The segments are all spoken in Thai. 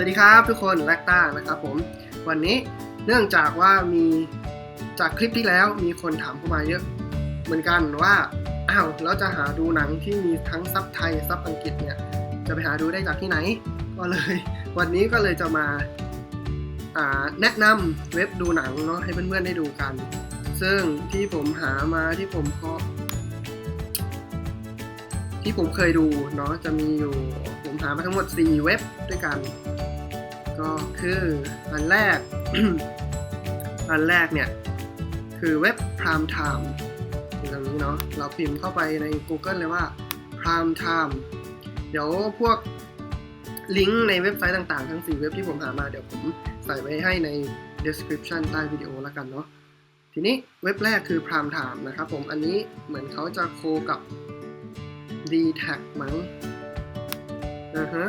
สวัสดีครับทุกคนแลกต้านะครับผมวันนี้เนื่องจากว่ามีจากคลิปที่แล้วมีคนถามเข้ามาเยอะ เหมือนกันว่าอ้าวแล้วจะหาดูหนังที่มีทั้งซับไทยซับอังกฤษเนี่ยจะไปหาดูได้จากที่ไหน ก็เลย วันนี้ก็เลยจะมาแนะนำเว็บดูหนังเนาะให้เพื่อนๆได้ดูกัน ซึ่งที่ผมหามาที่ผมพอที่ผมเคยดูเนาะจะมีอยู่ หามาทั้งหมด 4 เว็บด้วยกัน ก็คืออันแรก อันแรกเนี่ย คือเว็บ Prime Time ตรงนี้เนาะเราพิมพ์เข้าไปใน Google เลยว่า Prime Time เดี๋ยวพวกลิงก์ในเว็บไซต์ต่างๆ ทั้ง 4 เว็บที่ผมหามาเดี๋ยวผมใส่ไว้ให้ใน description ใต้วิดีโอแล้วกันเนาะทีนี้เว็บแรกคือ Prime Time นะครับผมอันนี้เหมือนเขาจะโคกับ d t a g มั้ง อ่าฮะ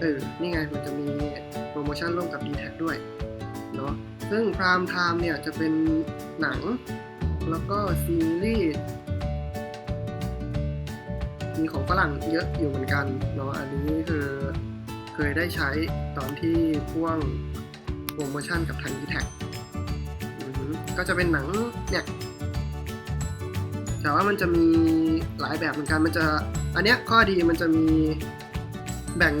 เออ นี่ไงมันจะมีโปรโมชั่นร่วมกับ d t a g ด้วย เนาะซึ่ง Prime Time เนี่ยจะเป็นหนัง แล้วก็ซีรีส์มีของฝรั่งเยอะอยู่เหมือนกันเนาะอันนี้คือเคยได้ใช้ตอนที่พ่วงโปรโมชั่นกับทาง d t a g ก็จะเป็นหนังเนี่ยแต่ว่ามันจะมีหลายแบบเหมือนกันมันจะอันเนี้ยข้อดีมันจะมี แบ่ง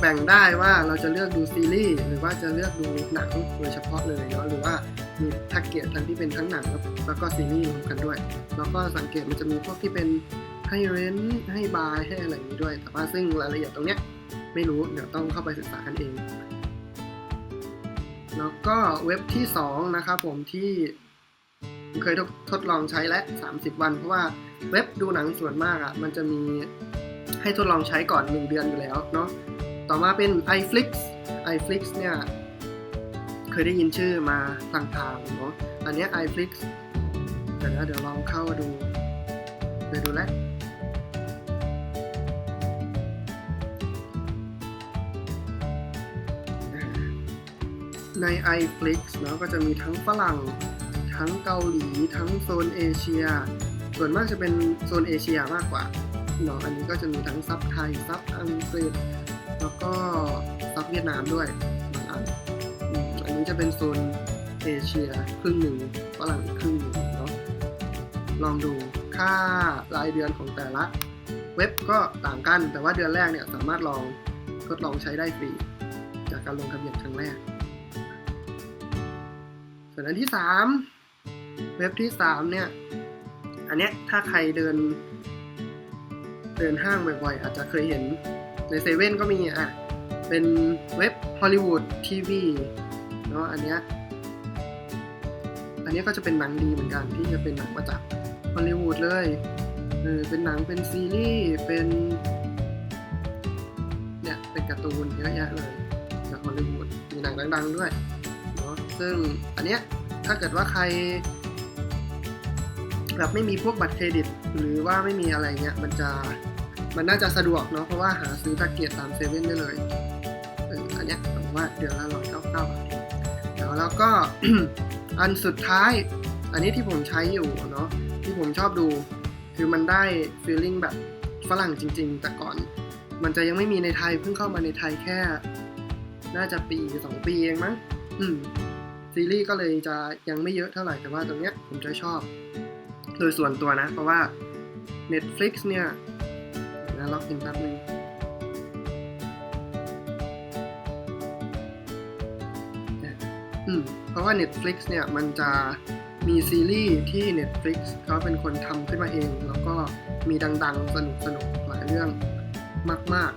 แบ่งได้ว่าเราจะเลือกดูซีรีส์หรือว่าจะเลือกดูหนังโดยเฉพาะเลยเนาะหรือว่ามีแพ็กเกจทั้งที่เป็นทั้งหนังแล้วก็ซีรีส์รวมกันด้วย แล้วก็สังเกตมันจะมีพวกที่เป็นให้เรนให้บายให้อะไรอย่างนี้ด้วย แต่ว่าซึ่งรายละเอียดตรงเนี้ยไม่รู้เดี๋ยวต้องเข้าไปศึกษากันเอง แล้วก็เว็บที่สองนะครับผมที่เคยทดลองใช้และ 30 วัน เพราะว่าเว็บดูหนังส่วนมากอะ่ะมันจะมี ให้ทดลองใช้ก่อน 1 เดือนอยู่แล้วเนาะ ต่อมาเป็น iFlix iFlix เนี่ย เคยได้ยินชื่อมาต่างๆเนาะ อันนี้ iFlix เดี๋ยวนะเดี๋ยวลองเข้าดูไปดูแลใน iFlix เนาะก็จะมีทั้งฝรั่ง ทั้งเกาหลี ทั้งโซนเอเชีย ส่วนมากจะเป็นโซนเอเชียมากกว่า เนาะ อันนี้ก็จะมีทั้งซับไทย ซับอังกฤษ แล้วก็ซับเวียดนามด้วยบางอันอันนี้จะเป็นโซนเอเชียครึ่งหนึ่งฝรั่งอีกครึ่งหนึ่งเนาะ ลองดูค่ารายเดือนของแต่ละเว็บก็ต่างกัน แต่ว่าเดือนแรกเนี่ยสามารถลองทดลองใช้ได้ฟรี จากการลงทะเบียนครั้งแรก ส่วนอันที่ 3 เว็บที่ 3 เนี่ย อันเนี้ยถ้าใครเดิน เดินห้างบ่อยๆ อาจจะเคยเห็นในเซเว่นก็มีอะ เป็นเว็บ Hollywood TV เนาะอันเนี้ยอันนี้ก็จะเป็นหนังดีเหมือนกันที่จะเป็นหนังมาจากฮอลลีวูดเลยเออเป็นหนังเป็นซีรีส์เป็นเนี่ยเป็นการ์ตูนเยอะแยะเลยจากฮอลลีวูดมีหนังดังๆด้วยเนาะซึ่งอันเนี้ยถ้าเกิดว่าใคร แบบไม่มีพวกบัตรเครดิต หรือว่าไม่มีอะไรเงี้ยมันจะมันน่าจะสะดวกเนาะเพราะว่าหาซื้อแพ็กเกจตามเซเว่นได้เลยเอออันเนี้ยผมว่าเดือนละร้อยเก้าเก้าบาทแล้วแล้วก็อันสุดท้าย อันนี้ที่ผมใช้อยู่เนาะที่ผมชอบดู คือมันได้ฟีลลิ่งแบบฝรั่งจริง ๆ แต่ก่อน มันจะยังไม่มีในไทยเพิ่งเข้ามาในไทยแค่ น่าจะปีสองปีเองมั้งอืมซีรีส์ก็เลยจะยังไม่เยอะเท่าไหร่แต่ว่าตรงเนี้ยผมจะชอบ โดยส่วนตัวนะ เพราะว่า Netflix เนี่ยนะล็อกอินแป๊บนึงอืมเพราะว่า Netflix เนี่ยมันจะมีซีรีส์ที่ Netflix เขาเป็นคนทำขึ้นมาเอง แล้วก็มีดังๆ สนุกสนุกๆหลายเรื่องมาก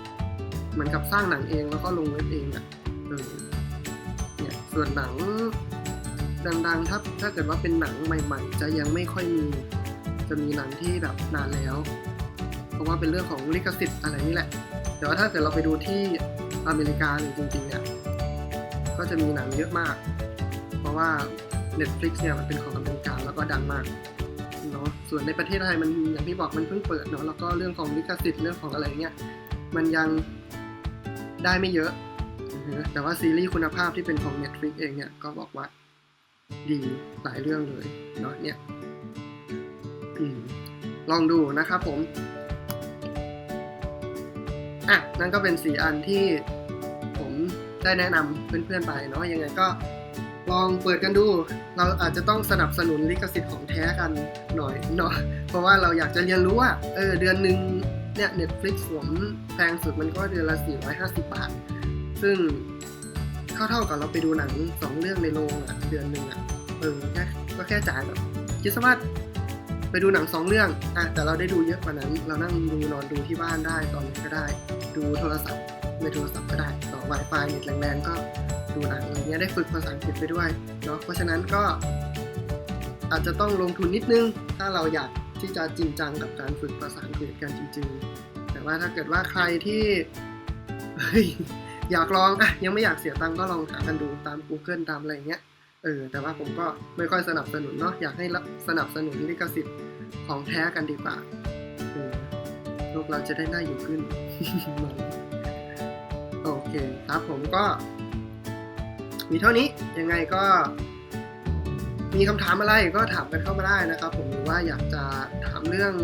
ๆ เหมือนกับสร้างหนังเองแล้วก็ลงเว็บเองอะ่ะเออเนี่ยส่วนหนัง ดังๆ ถ้าถ้าเกิดว่าเป็นหนังใหม่ๆ จะยังไม่ค่อยมี จะมีหนังที่แบบนานแล้ว เพราะว่าเป็นเรื่องของลิขสิทธิ์อะไรนี่แหละ แต่ว่าถ้าเกิดเราไปดูที่อเมริกาหรือจริงๆเนี่ยก็จะมีหนังเยอะมาก เพราะว่า Netflix เนี่ยมันเป็นของอเมริกาแล้วก็ดังมากเนาะ ส่วนในประเทศไทยมันอย่างที่บอกมันเพิ่งเปิดเนาะ แล้วก็เรื่องของลิขสิทธิ์เรื่องของอะไรเงี้ย มันยังได้ไม่เยอะ แต่ว่าซีรีส์คุณภาพที่เป็นของ Netflix เองเนี่ยก็บอกว่า ดีหลายเรื่องเลยเนาะเนี่ยอลองดูนะครับผม อะ นั่นก็เป็นสีอันที่ผมได้แนะนำเพื่อนๆไปเนาะยังไงก็ลองเปิดกันดู เราอาจจะต้องสนับสนุนลิขสิทธิ์ของแท้กันหน่อยเนาะเพราะว่าเราอยากจะเรียนรู้ว่าเออเดือนหนึ่งเนี่ย Netflix ผมแพงสุดมันก็เดือนละ 450 บาท ซึ่ง เท่าๆกับเราไปดูหนังสองเรื่องในโรงอะเดือนหนึ่งอะเออแค่ก็แค่จ่ายแบบคิดซะว่าไปดูหนังสองเรื่องอะแต่เราได้ดูเยอะกว่านั้น เรานั่งดูนอนดูที่บ้านได้ตอนไหนก็ได้ ดูโทรศัพท์ในโทรศัพท์ก็ได้ต่อ Wi-Fi เน็ตแรงๆก็ดูหนังอะไรเงี้ยได้ฝึกภาษาอังกฤษไปด้วยเนาะเพราะฉะนั้นก็อาจจะต้องลงทุนนิดนึง ถ้าเราอยากที่จะจริงจังกับการฝึกภาษาอังกฤษกันจริง ๆ แต่ว่าถ้าเกิดว่าใครที่เฮ้ย อยากลองอะยังไม่อยากเสียตังค์ก็ลองหากันดูตาม Google ตามอะไรเงี้ยเออแต่ว่าผมก็ไม่ค่อยสนับสนุนเนาะอยากให้สนับสนุนลิขสิทธิ์ของแท้กันดีกว่าเออโลกเราจะได้น่าอยู่ขึ้นโอเคครับผมก็ มีเท่านี้ยังไงก็ มีคำถามอะไรก็ถามกันเข้ามาได้นะครับ ผมหรือว่าอยากจะถามเรื่อง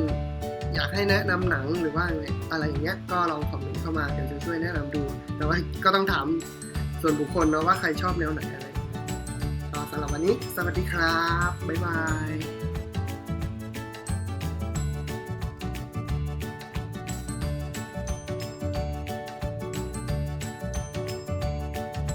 อยากให้แนะนำหนังหรือว่าอะไรอย่างเงี้ยก็ลองคอมเมนต์เข้ามาเดี๋ยวจะช่วยแนะนำดู แต่ว่าก็ต้องถามส่วนบุคคลเนาะว่าใครชอบแนวไหนอะไรสำหรับวันนี้ สวัสดีครับ บ๊ายบาย